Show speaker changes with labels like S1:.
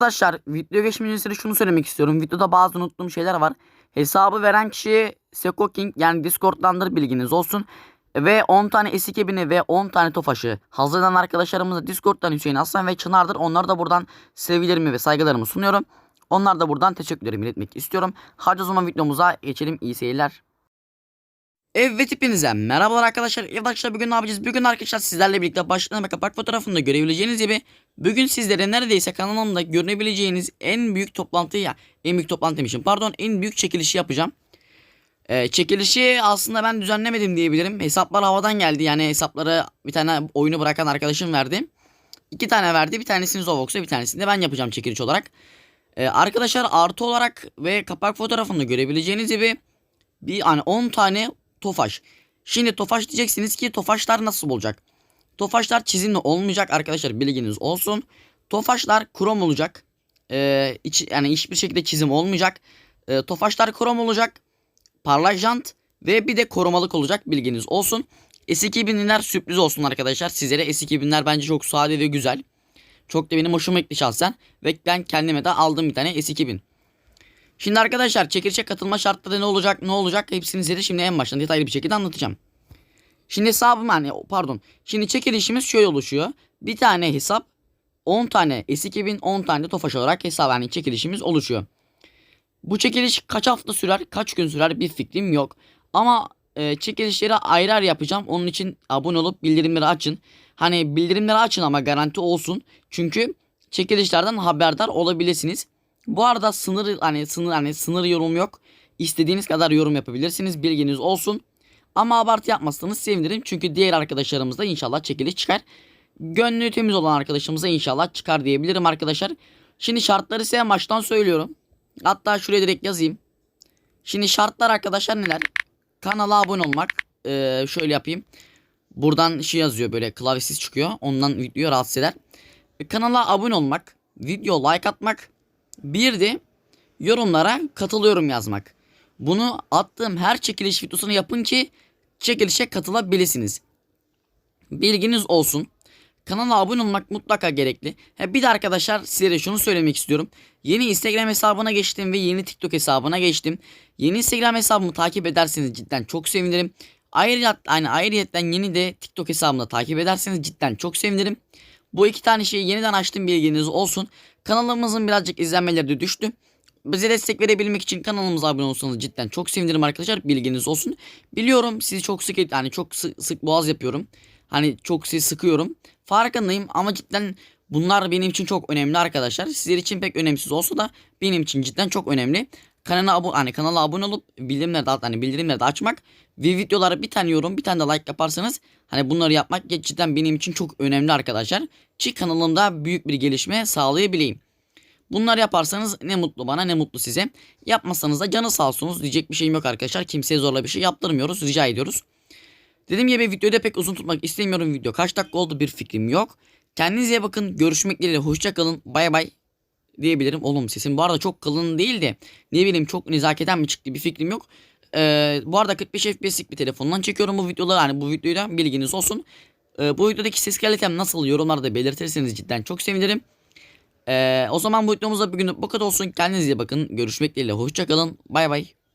S1: Arkadaşlar video geçmeden önce şunu söylemek istiyorum. Videoda bazı unuttuğum şeyler var. Hesabı veren kişi Seko King yani Discord'dandır bilginiz olsun. Ve 10 tane esik ebini ve 10 tane tofaşı hazırlayan arkadaşlarımız da Discord'dan Hüseyin Aslan ve Çınar'dır. Onlara da buradan sevgilerimi ve saygılarımı sunuyorum. Onlar da buradan teşekkürlerimi iletmek istiyorum. Hadi o zaman videomuza geçelim. İyi seyirler. Evet hepinize merhabalar arkadaşlar. Evet arkadaşlar bugün ne yapacağız? Bugün arkadaşlar sizlerle birlikte başlığına ve kapak fotoğrafında görebileceğiniz gibi bugün sizlere neredeyse kanalımda görebileceğiniz en büyük toplantıyı ya en büyük toplantı demişim pardon en büyük çekilişi yapacağım. Ee, çekilişi aslında ben düzenlemedim diyebilirim. Hesaplar havadan geldi yani hesapları bir tane oyunu bırakan arkadaşım verdi. İki tane verdi bir tanesini Zovox'a bir tanesini de ben yapacağım çekiliş olarak. Ee, arkadaşlar artı olarak ve kapak fotoğrafında görebileceğiniz gibi bir hani 10 tane Tofaş. Şimdi Tofaş diyeceksiniz ki Tofaşlar nasıl olacak? Tofaşlar çizimli olmayacak arkadaşlar bilginiz olsun. Tofaşlar krom olacak. Ee, iç, yani hiçbir şekilde çizim olmayacak. Ee, tofaşlar krom olacak. Parlak jant ve bir de korumalık olacak bilginiz olsun. S2000'ler sürpriz olsun arkadaşlar. Sizlere S2000'ler bence çok sade ve güzel. Çok da benim hoşuma gitti şahsen. Ve ben kendime de aldım bir tane S2000. Şimdi arkadaşlar çekilişe katılma şartları ne olacak ne olacak hepsini size şimdi en baştan detaylı bir şekilde anlatacağım. Şimdi hesabım hani pardon. Şimdi çekilişimiz şöyle oluşuyor. Bir tane hesap 10 tane S2000 10 tane Tofaş olarak hesap yani çekilişimiz oluşuyor. Bu çekiliş kaç hafta sürer kaç gün sürer bir fikrim yok. Ama e, çekilişleri ayrı ayrı yapacağım. Onun için abone olup bildirimleri açın. Hani bildirimleri açın ama garanti olsun. Çünkü çekilişlerden haberdar olabilirsiniz. Bu arada sınır hani sınır hani sınır yorum yok. İstediğiniz kadar yorum yapabilirsiniz. Bilginiz olsun. Ama abartı yapmazsanız sevinirim. Çünkü diğer arkadaşlarımız da inşallah çekiliş çıkar. Gönlü temiz olan arkadaşımıza inşallah çıkar diyebilirim arkadaşlar. Şimdi şartları size baştan söylüyorum. Hatta şuraya direkt yazayım. Şimdi şartlar arkadaşlar neler? Kanala abone olmak. Ee, şöyle yapayım. Buradan şey yazıyor böyle klavyesiz çıkıyor. Ondan video rahatsız eder. Kanala abone olmak. Video like atmak. Bir de yorumlara katılıyorum yazmak. Bunu attığım her çekiliş videosunu yapın ki çekilişe katılabilirsiniz. Bilginiz olsun. Kanala abone olmak mutlaka gerekli. Ha, bir de arkadaşlar size şunu söylemek istiyorum. Yeni Instagram hesabına geçtim ve yeni TikTok hesabına geçtim. Yeni Instagram hesabımı takip ederseniz cidden çok sevinirim. Ayrıca yani ayrıyetten yeni de TikTok hesabımı takip ederseniz cidden çok sevinirim. Bu iki tane şeyi yeniden açtım bilginiz olsun. Kanalımızın birazcık izlenmeleri de düştü. Bize destek verebilmek için kanalımıza abone olsanız cidden çok sevinirim arkadaşlar. Bilginiz olsun. Biliyorum sizi çok sık yani çok sık, sık boğaz yapıyorum. Hani çok sizi sıkıyorum. Farkındayım ama cidden bunlar benim için çok önemli arkadaşlar. Sizler için pek önemsiz olsa da benim için cidden çok önemli. Kanala abone hani kanala abone olup bildirimleri de hani bildirimleri de açmak ve videolara bir tane yorum bir tane de like yaparsanız hani bunları yapmak cidden benim için çok önemli arkadaşlar. Ki kanalımda büyük bir gelişme sağlayabileyim. Bunlar yaparsanız ne mutlu bana ne mutlu size. Yapmasanız da canı sağ olsunuz diyecek bir şeyim yok arkadaşlar. Kimseye zorla bir şey yaptırmıyoruz rica ediyoruz. Dediğim gibi videoyu da pek uzun tutmak istemiyorum video. Kaç dakika oldu bir fikrim yok. Kendinize bakın. Görüşmek dileğiyle. Hoşçakalın. Bay bay diyebilirim. Oğlum sesim bu arada çok kalın değil de ne bileyim çok nezaketen mi çıktı bir fikrim yok. Ee, bu arada 45 FPS'lik bir telefondan çekiyorum bu videoları. Hani bu videoyu da bilginiz olsun. Ee, bu videodaki ses kalitem nasıl yorumlarda belirtirseniz cidden çok sevinirim. Ee, o zaman bu videomuzda bugün bu kadar olsun. Kendinize iyi bakın. Görüşmek dileğiyle. Hoşçakalın. Bay bay.